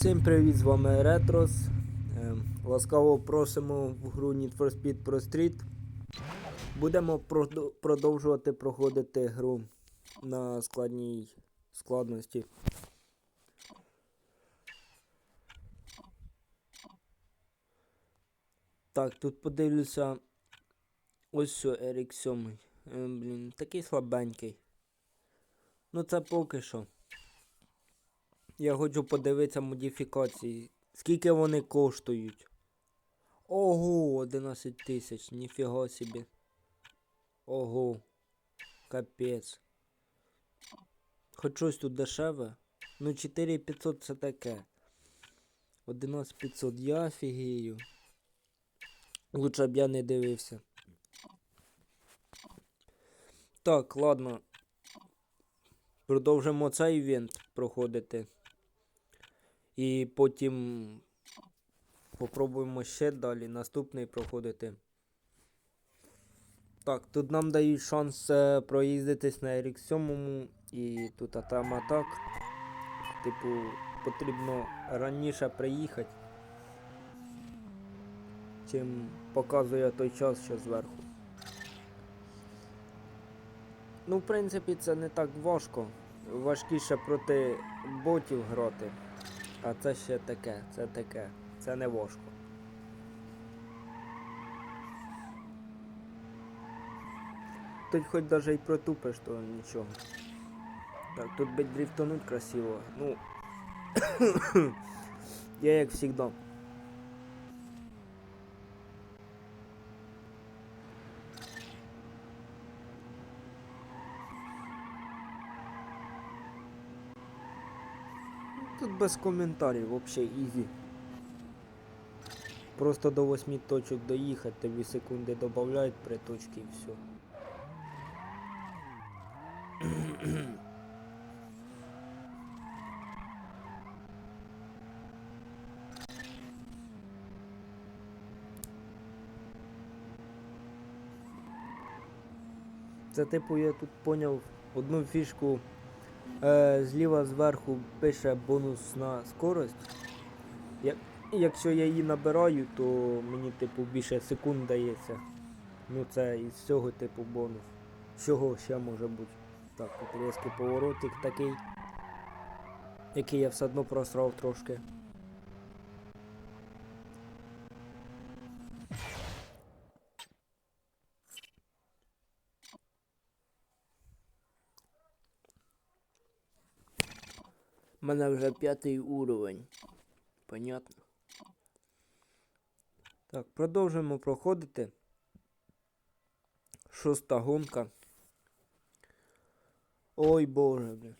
Всім привіт, з вами Ретрос. Ем, Ласкаво просимо в гру Need for Speed Pro Street. Будемо продовжувати проходити гру на складній складності. Так, тут подивлюся. Ось що Ерік 7. Ем, блін, такий слабенький. Ну це поки що. Я хочу подивитися модифікації. Скільки вони коштують? Ого, 11 тисяч, ніфіга собі. Ого. Капець. Хоч щось тут дешеве. Ну 4500 це таке. 11500 я офігію. Лучше б я не дивився. Так, ладно. Продовжимо цей івент проходити. І потім попробуємо ще далі наступний проходити. Так, тут нам дають шанс е, проїздитись на RX 7 і тут там атак. Типу, потрібно раніше приїхати, чим показує той час, що зверху. Ну, в принципі, це не так важко. Важкіше проти ботів грати. А це ще таке, це таке, це не важко. Тут хоч даже й протупиш, то нічого. Так, тут би дрифтануть красиво. Ну. Я як завжди. Тут без коментарів, вообще ізі. Просто до 8 точок доїхати, 2 секунди додають при точці і все. Це типу я тут поняв одну фішку. Е, зліва зверху пише бонус на скорость. Якщо я її набираю, то мені типу більше секунд дається. Ну це із цього типу бонус. Чого ще може бути? Так, тут різкий поворотик такий. Який я все одно просрав трошки. Мене вже п'ятий уровень. Понятно. Так, продовжуємо проходити. Шоста гонка. Ой боже, блін.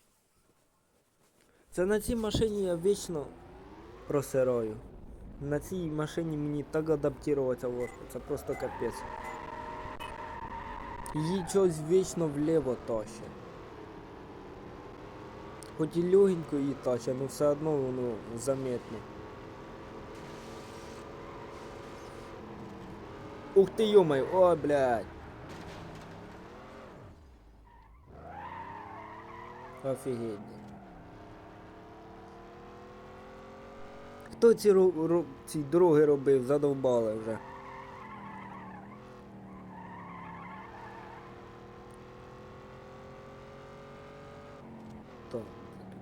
Це на цій машині я вічно просираю. На цій машині мені так адаптуватися важко. Це просто капець. Її щось вічно вліво тащить. Хоч і легенько її таче, але все одно воно заметно. Ух ти йомай, о, блядь. Офігеть. Хто ці, ці дороги робив, задовбали вже. Так,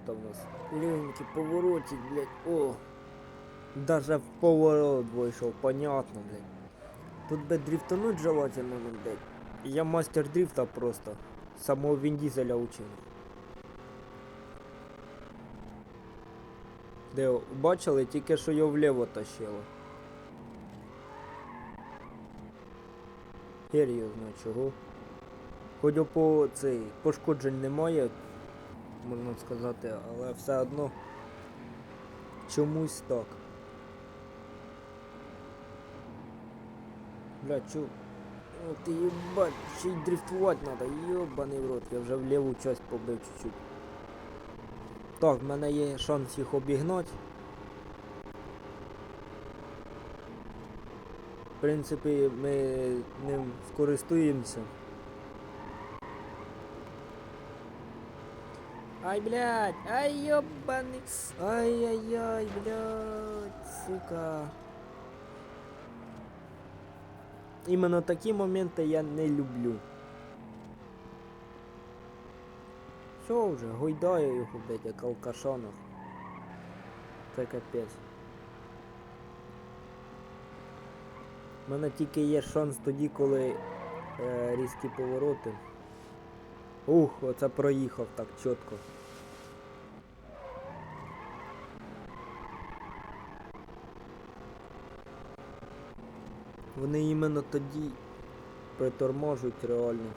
тут у нас легенький поворотик, блядь, о. Даже в поворот вийшов, понятно, блядь. Тут би дрифтануть желательно, ну, блядь. Я мастер дрифта просто. Самого Він Дізеля учив. Де бачили, тільки що його вліво тащило. Знає чого. Хоч по цей пошкоджень немає, можна сказати, але все одно чомусь так. Бля, чо? О, ти їбать, ще й дрифтувати треба, йобаний в рот, я вже в ліву часть побив чуть-чуть. Так, в мене є шанс їх обігнати. В принципі, ми ним скористуємося. Ай, блядь, ай, ёбаный. Ай-яй-яй, блядь, сука. Іменно такі моменти я не люблю. Все вже, гойдаю його, блядь, як алкашонок. Це капець. У мене тільки є шанс тоді, коли е, різкі повороти. Ух, оце проїхав так чітко. Вони іменно тоді приторможуть реально.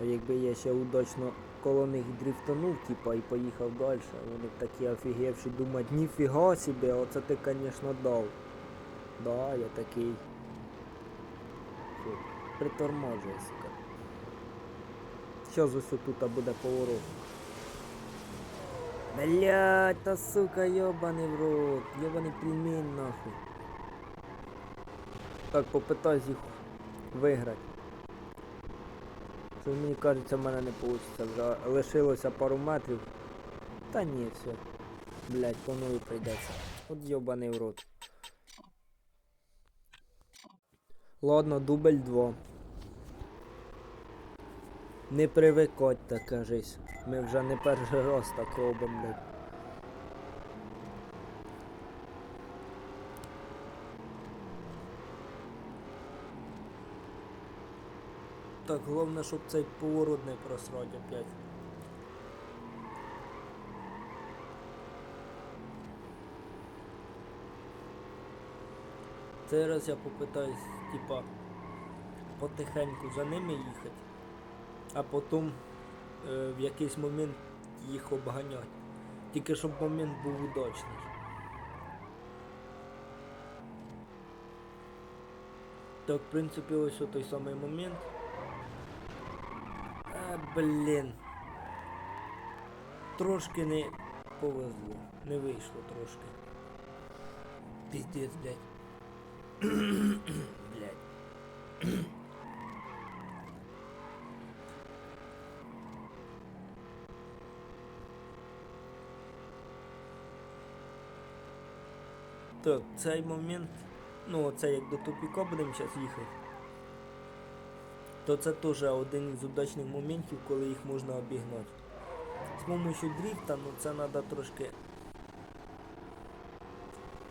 А якби я ще удачно коло них дрифтанув, типа, і поїхав далі, вони такі офігевші думають, ніфіга собі, оце ти, звісно, дав. Да, я такий. Фу, Приторможує, сука. Щас ось тут буде поворот. Блять, та сука, йобаний в рот, йобаний пельмень нахуй. Так, попитаюсь їх виграти. Що мені кажеться, в мене не вийде. Вже лишилося пару метрів. Та ні, все. Блять, по новій прийдеться. От йобаний в рот. Ладно, дубль 2. Не привикать, так кажись. Ми вже не перший раз так робимо, блядь. Так, головне, щоб цей поворот не просрать опять. Цей раз я попитаюсь, типа, потихеньку за ними їхати, а потім е, в якийсь момент їх обганяти. Тільки щоб момент був удачний. Так, в принципі, ось той самий момент. Блін. Трошки не повезло. Не вийшло трошки. Піздець, блядь. блядь. Так, цей момент, ну оце як до тупіка будемо зараз їхати, то це теж один із удачних моментів, коли їх можна обігнати. З помощью дрифта, ну це треба трошки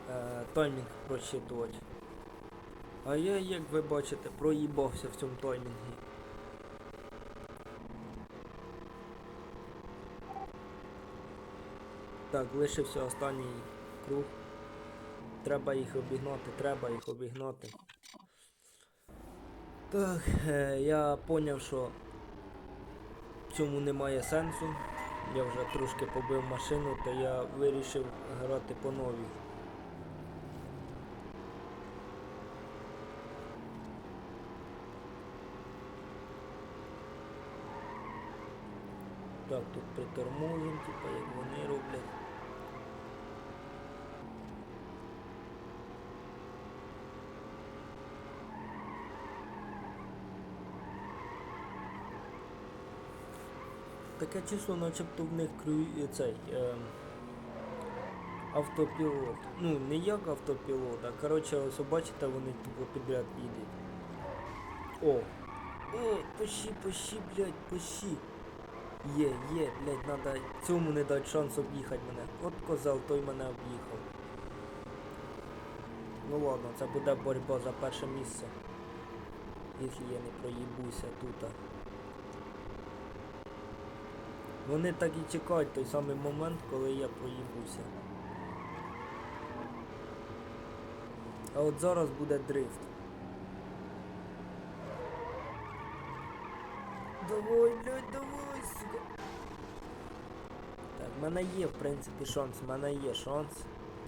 е, таймінг просчитувати. А я, як ви бачите, проїбався в цьому таймінгі. Так, лишився останній круг. Треба їх обігнати, треба їх обігнати. Так, е, я поняв, що в цьому немає сенсу. Я вже трошки побив машину, то я вирішив грати по новій. Так, тут приторможим, типа як вони роблять. Таке число, начебто в них крю... цей е... автопілот. Ну, не як автопілот, а коротше, ось бачите, вони тупо підряд їдуть. О! О, пощі, пощі, блядь, пощі. Є, є, блядь, надо цьому не дати шанс об'їхати мене. От козел, той мене об'їхав. Ну ладно, це буде боротьба за перше місце. Якщо я не проїбуся тут. Вони так і чекають той самий момент, коли я проїбуся. А от зараз буде дрифт. Давай, блядь, давай, сука. Так, в мене є, в принципі, шанс, в мене є шанс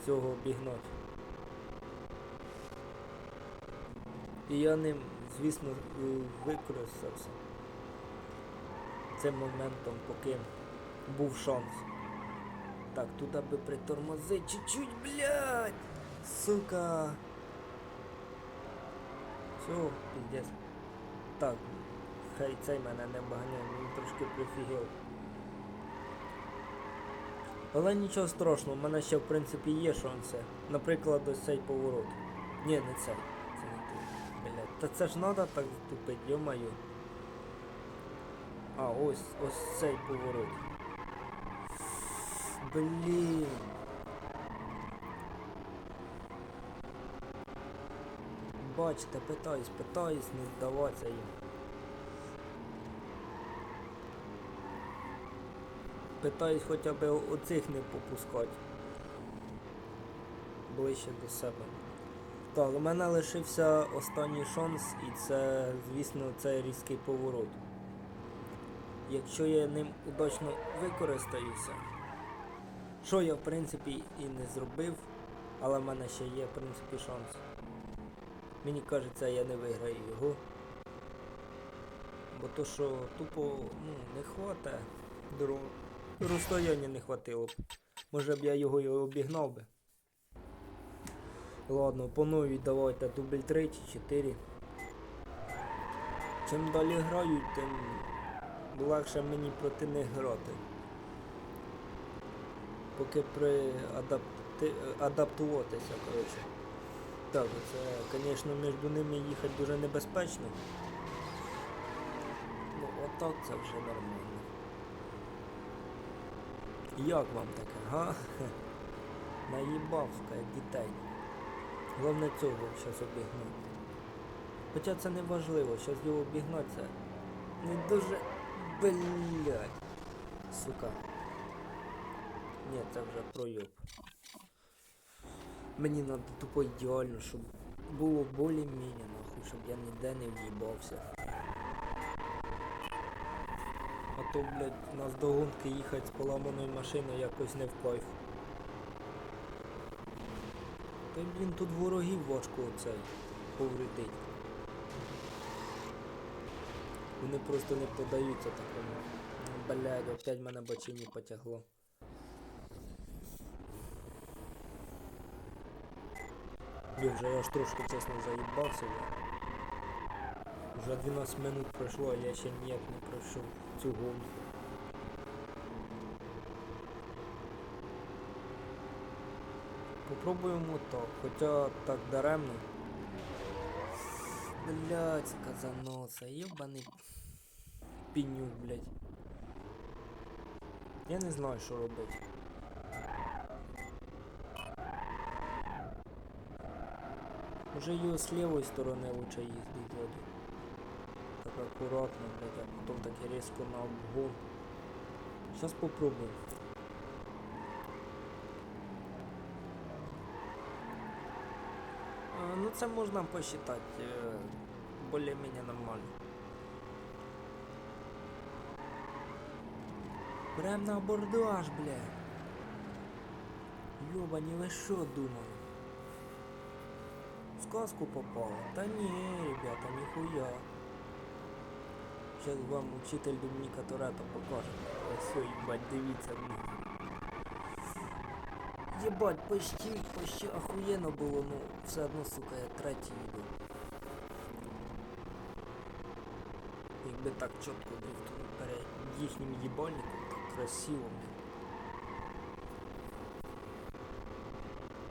цього обігнати. І я ним, звісно, використався цим моментом, поки був шанс. Так, тут аби притормозить чуть-чуть, блядь! Сука! Все, піздець. Так, хай цей мене не багне, він трошки прифігів. Але нічого страшного, в мене ще в принципі є шанси. Наприклад, ось цей поворот. Ні, не цей. Це не той. Блядь. Та це ж надо так втупить, йо-моє. А, ось, ось цей поворот. Блін. Бачите, питаюсь, питаюсь не здаватися їм. Питаюсь хоча б оцих не попускати. Ближче до себе. Так, у мене лишився останній шанс, і це, звісно, це різкий поворот. Якщо я ним удачно використаюся, що я в принципі і не зробив, але в мене ще є в принципі шанс. Мені кажеться, я не виграю його. Бо то, що тупо ну, не хватає дорогу. Розстояння не хватило б. Може б я його і обігнав би. Ладно, по новій давайте дубль 3 чи 4. Чим далі граю, тим легше мені проти них грати. Поки при адапти... адаптуватися, коротше. Так, це, звісно, між ними їхати дуже небезпечно. Ну, отак це вже нормально. Як вам таке, га? Наїбав, як дітей. Головне цього зараз обігнати. Хоча це не важливо, зараз його обігнати не дуже блядь. Сука. Ні, це вже пройоб. Мені надо тупо ідеально, щоб було более-менее нахуй, щоб я ніде не в'їбався. А то, блядь, нас до гонки їхати з поламаною машиною якось не в кайф. Та блін, тут ворогів важко оцей повредить. Вони просто не подаються такому. Блядь, опять мене бочині потягло. Блін, вже я ж трошки чесно заїбався. Вже 12 минут пройшло, а я ще ніяк не пройшов цю гонку. Попробуємо так, хоча так даремно. Блять, казаноса, ебаний пенюк, блять. Я не знаю, що робити. Уже його з лівої сторони лучше їздить вроді. Так акуратно, блядь, а потом так резко на обгон. Сейчас попробуем. Ну це можна посчитать э, более-менее нормально. Прям на абордаж, бля. Ёбані, ви що думали? В сказку попало? Та ні, ребята, ніхуя. Сейчас вам учитель Доміника Торетто покаже. Ось, ой, ебать, дивіться блін. Єбать, почти, почти охуєнно було, ну все одно, сука, я третій йду. Якби так чітко дрифтую перед їхнім їбальником, так красиво.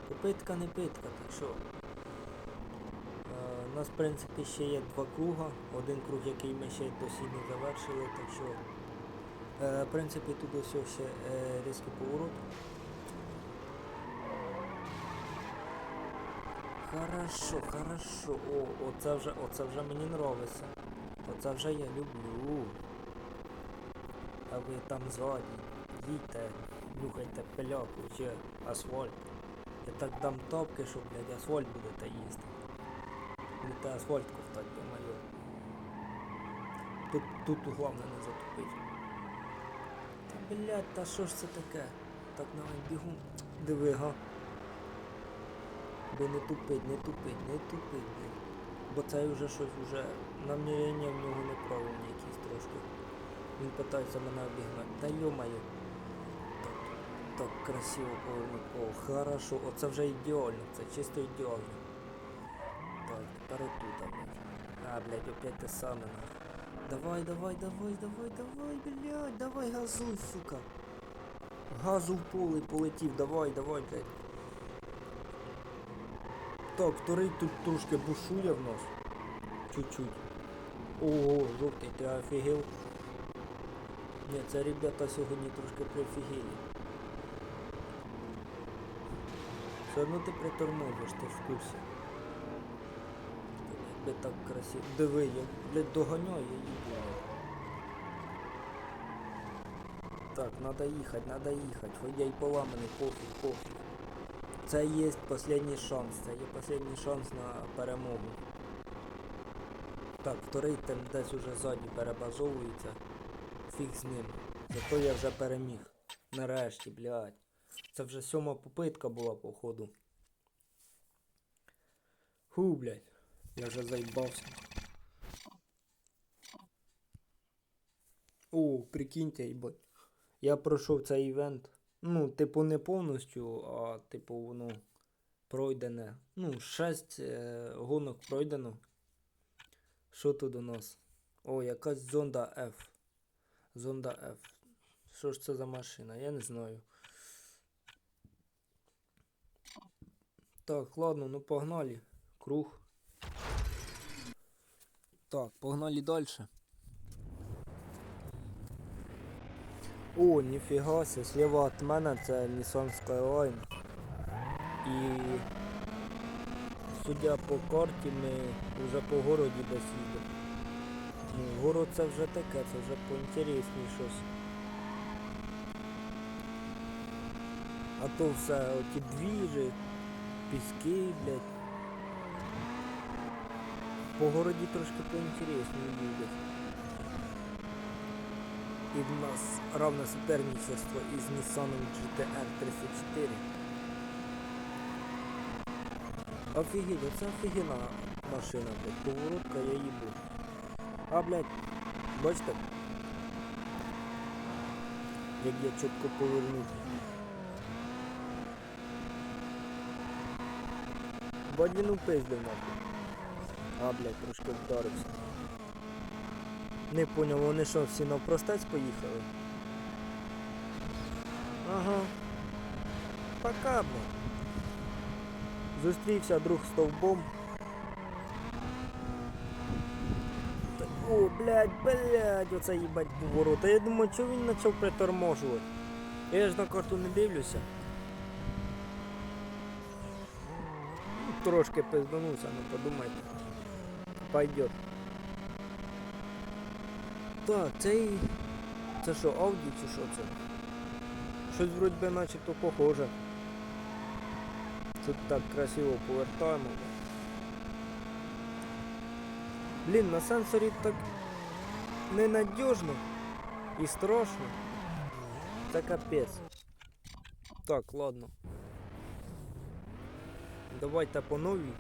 Попитка не питка, так що. Е, У нас в принципі ще є два круга. Один круг, який ми ще досі не завершили, так що. е, В принципі тут ось ще е, різкий поворот. Хорошо, хорошо. О, оце вже, оце вже мені нравиться. Оце вже я люблю. А ви там ззаді. Їдьте, нюхайте пиляку чи асфальт. Я так дам топки, що, блядь, асфальт будете їсти. Будете асфальт ковтать, по-моє. Тут, тут головне не затупить. Та блядь, та що ж це таке? Так давай бігом. Диви, га. Би не тупить, не тупить, не тупить, блядь. Бо це вже щось вже намірення в нього неправильні якісь трошки. Він питається мене обігнати. Та йо-моє. Так, так красиво повернув. О, хорошо. Оце вже ідеально, це чисто ідеально. Так, тепер отут, блядь. А, блядь, опять те саме нахуй. Давай, давай, давай, давай, давай, блядь, давай газуй, сука. Газу в поле полетів, давай, давай, блядь. Так, вторий тут трошки бушує в нас. Чуть-чуть. Ого, жовтий, ти офігел. Ні, це ребята сьогодні трошки прифігели. Все одно ти приторможиш, ти в курсі. Якби так красиво. Диви, я, блядь, доганяю її. Так, надо їхати, надо їхати. Хоч я й поламаний, пофіг, пофіг. Це є останній шанс, це є останній шанс на перемогу. Так, вторий там десь уже ззаді перебазовується. Фіг з ним. Зато я вже переміг. Нарешті, блядь. Це вже сьома попитка була, походу. Ху, блядь. Я вже заїбався. О, прикиньте, їбать. Я пройшов цей івент. Ну, типу, не повністю, а типу, воно пройдене. Ну, 6 е, гонок пройдено. Що тут у нас? О, якась зонда F. Зонда F. Що ж це за машина? Я не знаю. Так, ладно, ну погнали. Круг. Так, погнали дальше. О, ніфіга себе, слева від мене це Nissan Skyline. І судя по карті, ми вже по городі десь город це вже таке, це вже поінтересніше щось. А то все оті двіжі, піски, блядь. По городі трошки поінтересніше їздять. І в нас равне соперничество із Nissan GTR 34. Офігеть, оце офігенна машина, блядь. Поворотка я їбу. А, блядь, бачите? Як я чітко повернув. Бать він упиздив нахуй. А, блядь, трошки вдарився. Не поняв, вони що, всі навпростець поїхали? Ага. Пока, блядь. Зустрівся друг з стовбом. О, блядь, блядь, оце їбать ворота. Я думаю, чого він почав приторможувати? Я ж на карту не дивлюся. Ну, Трошки пизданувся, ну подумайте. Пойдет. Так, цей. Це що, Ауді чи що це? Щось вроді би начебто похоже. Тут так красиво повертаємо. Блін, на сенсорі так ненадіжно і страшно. Це капець. Так, ладно. Давайте по новій.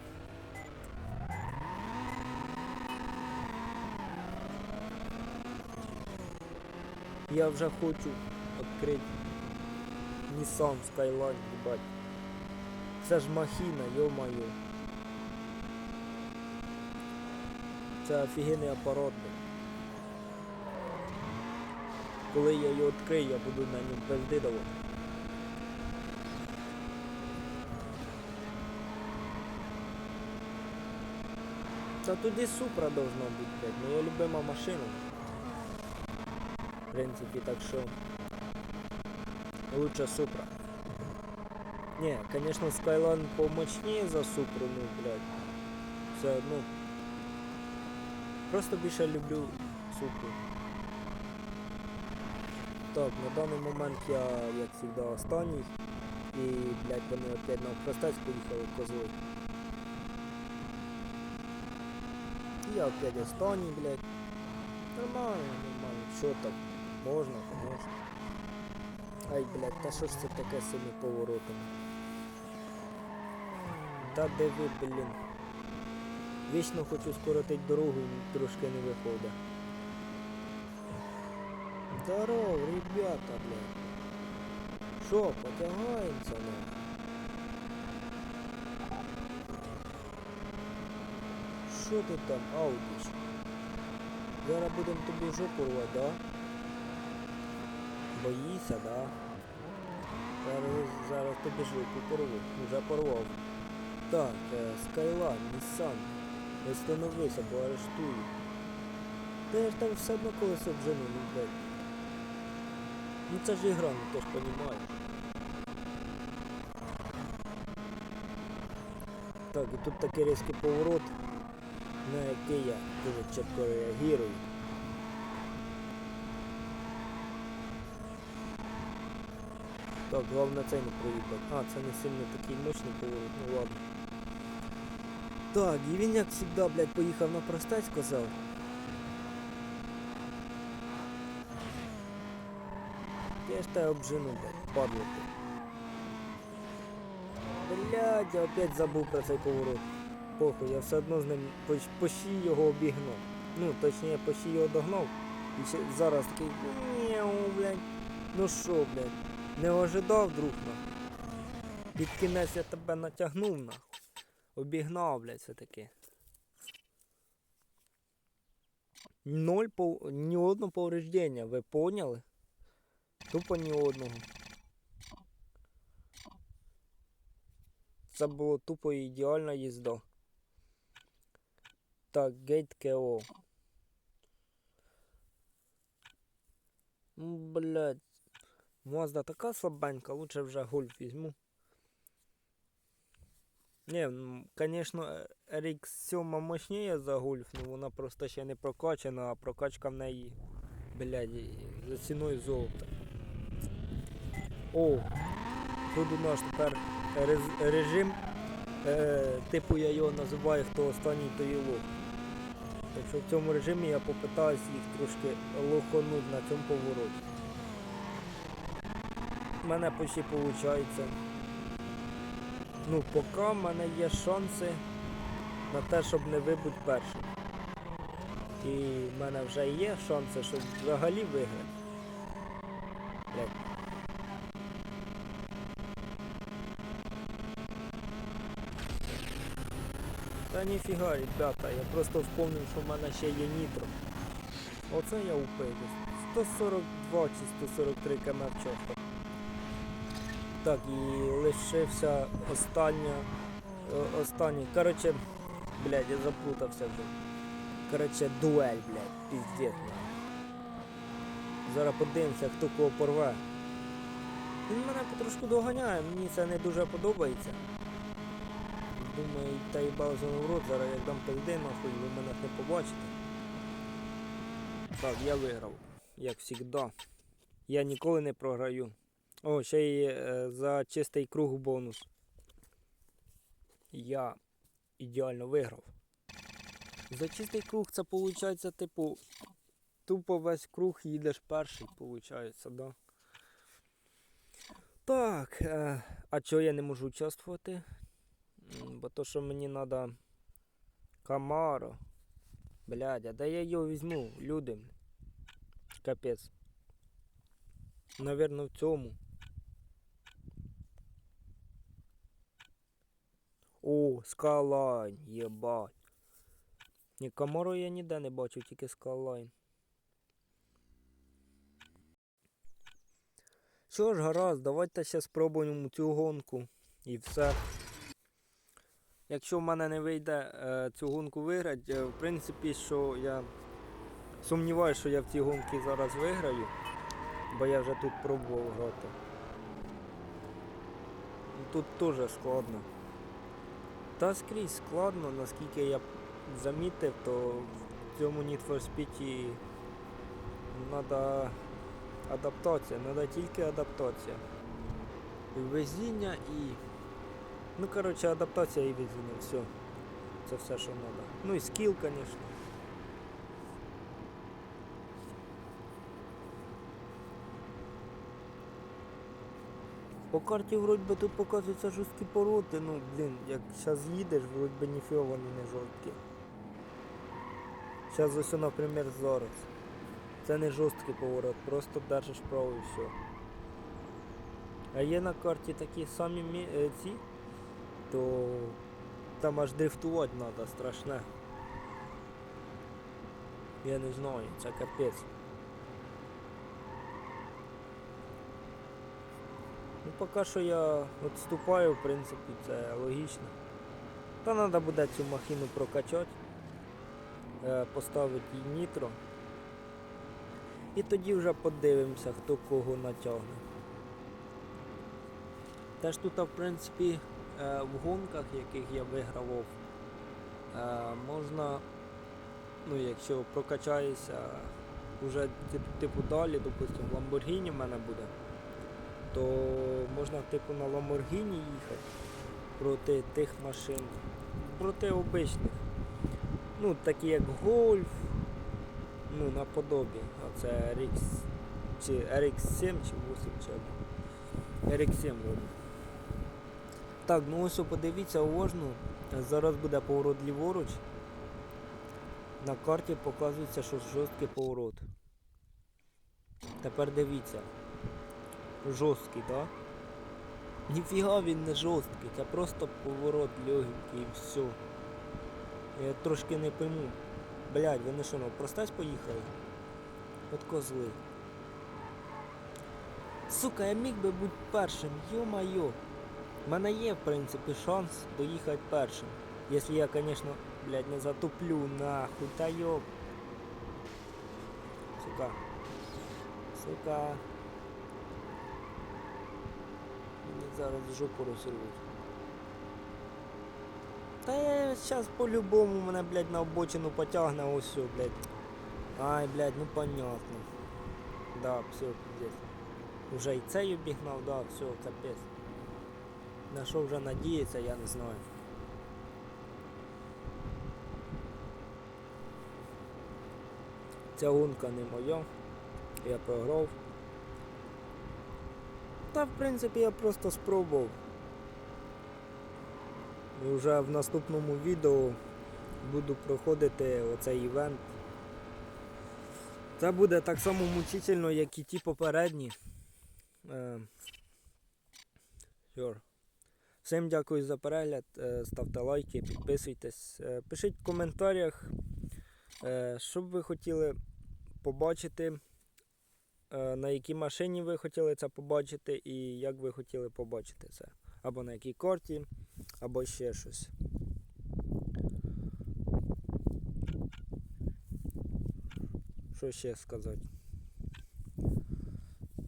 Я вже хочу відкрити Nissan Skyline, їбать. Це ж махіна, йо-моє. Це офігенний апарат. Коли я його відкрию, я буду на ньому пизди давати. Та туди супра должна бути, блядь, моя любима машина. В принципі, так що лучше супра. Не, конечно, Skyline помощнее за Супру, ну, блядь. Все одно. Просто більше люблю Супру. Так, на даний момент я, як завжди, останній. І, блядь, вони опять на простець поїхали козли. І я опять останній, блядь. Нормально, нормально. Що так? Можна, конечно. Ай, блядь, та що ж це таке цими поворотами? Та диви, блін. Вічно хочу скоротити дорогу, трошки не виходить. Здорово, ребята, блядь. Що, потягаємося, на? Що ти там, Аудіч? Зараз будемо тобі жопу да? Боїся, да? Зараз, зараз побіжу, порву. Вже порвав. Так, е, Skyline, Nissan. Остановися, бо арештую. Та ж там все одно колесо обжену, ну блядь. Ну це ж ігра, ну ти ж понімаєш. Так, і тут такий різкий поворот, на який я дуже чітко реагірую. Так, головне цей не проїхав. А, це не сильно такий мощний поворот, ну ладно. Так, і він як завжди, блядь, поїхав на простець, сказав. Я ж тебе обжену, блядь, падло ти. Блядь, я опять забув про цей поворот. Похуй, я все одно з ним поч- почти його обігнав. Ну, точніше, почти його догнав. І ще зараз такий «Мяу, блядь. Ну що, блядь, не ожидав, друг нахуй. Під кінець я тебе натягнув нахуй. Обігнав, блядь, все таки. Ноль пов... ні одного повреждення, ви поняли? Тупо ні одного. Це було тупо ідеальна їзда. Так, гейт КО. Блядь. Мазда така слабенька, лучше вже гольф візьму. Не, м, конечно, RX 7 мощніє за гольф, ну вона просто ще не прокачана, а прокачка в неї, блядь, за ціною золота. О, тут у нас тепер режим, е, типу я його називаю хто останній той і лох. Так що в цьому режимі я попитаюсь їх трошки лохануть на цьому повороті. У мене почти виходить. Ну, поки в мене є шанси на те, щоб не вибути першим. І в мене вже є шанси, щоб взагалі виграти. Блядь. Та ніфіга, ребята, я просто вспомнив, що в мене ще є нітро. Оце я упив. 142 чи 143 км в час. Так, і лишився остання. о- Останній. Коротше, блядь, я заплутався вже. Коротше, дуель, блядь, піздець. Зараз подивимося, хто кого порве. Він мене потрошку доганяє, мені це не дуже подобається. Думаю, та їбав за рот, зараз як дам пизди, нахуй, ви мене не побачите. Так, я виграв, як завжди. Я ніколи не програю. О, ще й е, за чистий круг бонус. Я ідеально виграв. За чистий круг це виходить, типу, тупо весь круг їдеш перший, виходить, да? Так, е, а чого я не можу участвувати? Бо то, що мені треба Камаро. Блядь, а де я його візьму, люди? Капець. Навірно, в цьому. О, Скалайн, єбать. Ні, Камаро я ніде не бачив, тільки Скалайн. Що ж, гаразд, давайте ще спробуємо цю гонку. І все. Якщо в мене не вийде е, цю гонку виграти, е, в принципі, що я сумніваюся, що я в цій гонці зараз виграю, бо я вже тут пробував грати. Тут теж складно. Та скрізь складно, наскільки я замітив, то в цьому Need for Speed треба адаптація, треба тільки адаптація. Везіння і. Ну, коротше, адаптація і везіння, все. Це все, що треба. Ну і скіл, звісно. По карті вроді би тут показуються жорсткі пороти, ну блін, як зараз їдеш, вроді би ніфіга вони не жорсткі. Зараз ось, наприклад, зараз. Це не жорсткий поворот, просто держиш право і все. А є на карті такі самі мі- е, ці, то там аж дрифтувати треба, страшне. Я не знаю, це капець. Ну, поки що я відступаю, в принципі, це логічно. Та треба буде цю махіну прокачати, е, поставити їй нітро. І тоді вже подивимося, хто кого натягне. Теж тут, в принципі, е, в гонках, яких я вигравав, е, можна, ну, якщо прокачаєшся вже типу далі, допустимо, в Lamborghini в мене буде, то можна типу на Lamborghini їхати проти тих машин, проти обичних. Ну, такі як Golf, ну, наподобі. А це RX чи RX7 чи 8 чи RX7 вроді. Так, ну ось подивіться уважно. Зараз буде поворот ліворуч. На карті показується, що жорсткий поворот. Тепер дивіться. Жорсткий? Да? Ніфіга він не жорсткий, це просто поворот легенький і все. Я трошки не пойму. Блядь, вони що, ну простець поїхали? От козли. Сука, я міг би бути першим, йо-майо. У мене є, в принципі, шанс доїхати першим. Якщо я, звісно, блядь, не затуплю нахуй, та йоп. Сука. Сука. Мені зараз жопу розірвуть. Та я зараз по-любому мене, блядь, на обочину потягне ось все, блядь. Ай, блядь, ну понятно. Да, все, пиздец. Уже і цей обігнав, да, все, капець. На що вже надіятися, я не знаю. Ця гонка не моя. Я програв. Та в принципі я просто спробував. І вже в наступному відео буду проходити оцей івент. Це буде так само мучительно, як і ті попередні. Е. Всім дякую за перегляд. е, Ставте лайки, підписуйтесь. е, Пишіть в коментарях, що б ви хотіли побачити, на якій машині ви хотіли це побачити і як ви хотіли побачити це. Або на якій карті, або ще щось. Що ще сказати?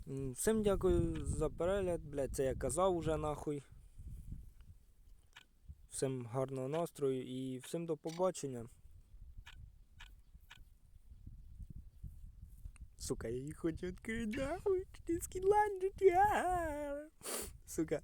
Всім дякую за перегляд, блядь, це я казав уже нахуй. Всім гарного настрою і всім до побачення. Сука, я її хочу відкрити нахуй. Ти скідлайн, Сука.